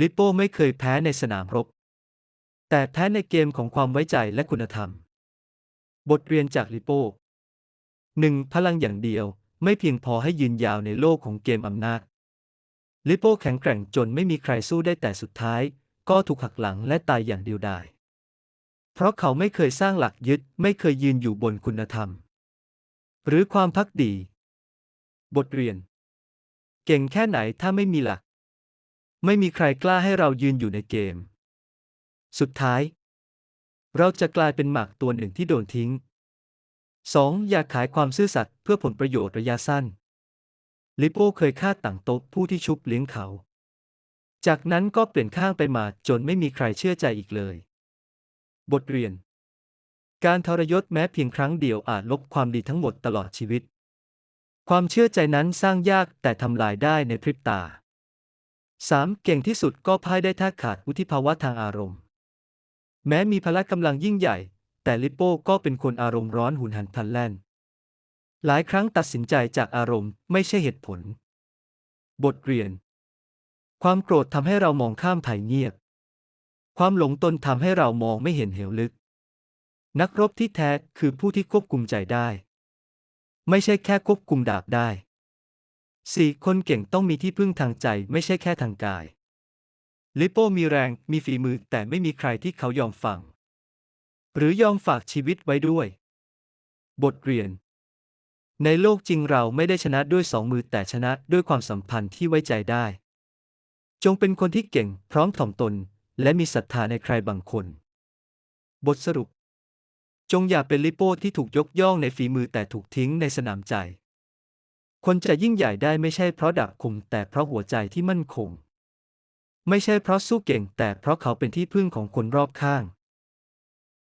ลิโป้ไม่เคยแพ้ในสนามรบ แต่แพ้ในเกมของความไว้ใจและคุณธรรม บทเรียนจากลิโป้หนึ่งพลังอย่างเดียวไม่เพียงพอให้ยืนยาวในโลกของเกมอำนาจ ลิโป้แข็งแกร่งจนไม่มีใครสู้ได้แต่สุดท้าย ก็ถูกหักหลังและตายอย่างเดียวดาย เพราะเขาไม่เคยสร้างหลักยึดไม่เคยยืนอยู่บนคุณธรรม หรือความพักดี บทเรียน เก่งแค่ไหนถ้าไม่มีหลัก ไม่มีใครกล้าให้เรายืนอยู่ในเกม สุดท้าย เราจะกลายเป็นหมากตัวหนึ่งที่โดนทิ้ง 2. อย่าขายความซื่อสัตย์เพื่อผลประโยชน์ระยะสั้น ลิโป้เคยฆ่าต่างโต๊ะผู้ที่ชุบเลี้ยงเขา จากนั้นก็เปลี่ยนข้างไปมาจนไม่มีใครเชื่อใจอีกเลย บทเรียน การทรยศแม้เพียงครั้งเดียวอาจลบความดีทั้งหมดตลอดชีวิต ความเชื่อใจนั้นสร้างยากแต่ทำลายได้ในพริบตา 3. เก่งที่สุดก็พ่ายได้ถ้าขาดวุฒิภาวะทางอารมณ์ แม้มีพละกำลังยิ่งใหญ่ แต่ลิโป้ก็เป็นคนอารมณ์ร้อนหุนหันพลันแล่น หลายครั้งตัดสินใจจากอารมณ์ไม่ใช่เหตุผล บทเรียน ความโกรธทำให้เรามองข้ามภัยเงียบ ความหลงตนทำให้เรามองไม่เห็นเหวลึก นักรบที่แท้คือผู้ที่ควบคุมใจได้ ไม่ใช่แค่ควบคุมดาบได้ 4. คนเก่งต้องมีที่พึ่งทางใจไม่ใช่แค่ทางกาย ลิโป้มีแรงมีฝีมือแต่ไม่มีใครที่เขายอมฟัง หรือยอมฝากชีวิตไว้ด้วย บทเรียน ในโลกจริงเราไม่ได้ชนะด้วยสองมือแต่ชนะด้วยความสัมพันธ์ที่ไว้ใจได้ จงเป็นคนที่เก่ง พร้อมถ่อมตน และมีศรัทธาในใครบางคน บทสรุป จงอย่าเป็นลิโป้ที่ถูกยกย่องในฝีมือแต่ถูกทิ้งในสนามใจ คนจะยิ่งใหญ่ได้ไม่ใช่เพราะดาบคมแต่เพราะหัวใจที่มั่นคง ไม่ใช่เพราะสู้เก่งแต่เพราะเขาเป็นที่พึ่งของคนรอบข้าง